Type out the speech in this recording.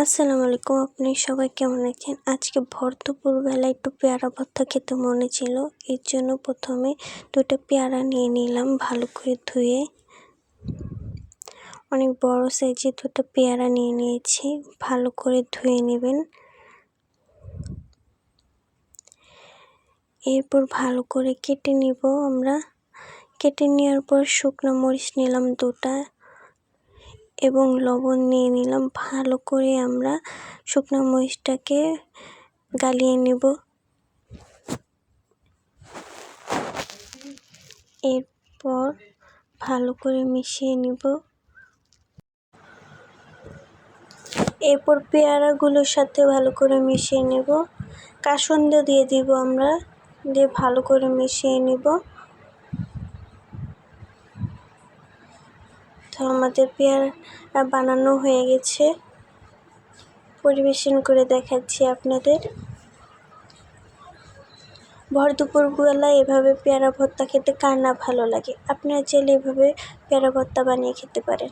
আসসালামু আলাইকুম, আপনি সবাই কেমন আছেন? আজকে ভর দুপুরবেলা একটু পেয়ারা ভর্তা খেতে মনে ছিল। এর জন্য প্রথমে দুটো পেয়ারা নিয়ে নিলাম ভালো করে ধুয়ে। অনেক বড় সাইজে দুটো পেয়ারা নিয়ে নিয়েছি, ভালো করে ধুয়ে নেবেন। এরপর ভালো করে কেটে নিব আমরা। কেটে নেওয়ার পর শুকনো মরিচ নিলাম দুটা। এবং লবণ নিয়ে নিলাম। ভালো করে আমরা শুকনো মরিচটাকে গালিয়ে নেব। এরপর ভালো করে মিশিয়ে নিব। এরপর পেয়ারাগুলোর সাথে ভালো করে মিশিয়ে নেব। কাসন্দ দিয়ে দিব আমরা। দিয়ে ভালো করে মিশিয়ে নিব। আমাদের পেয়ারা বানানো হয়ে গেছে। পরিবেশন করে দেখাচ্ছি আপনাদের। ভর দুপুরবেলা এভাবে পেয়ারা ভর্তা খেতে কার না ভালো লাগে? আপনারা চাইলে এভাবে পেয়ারা ভর্তা বানিয়ে খেতে পারেন।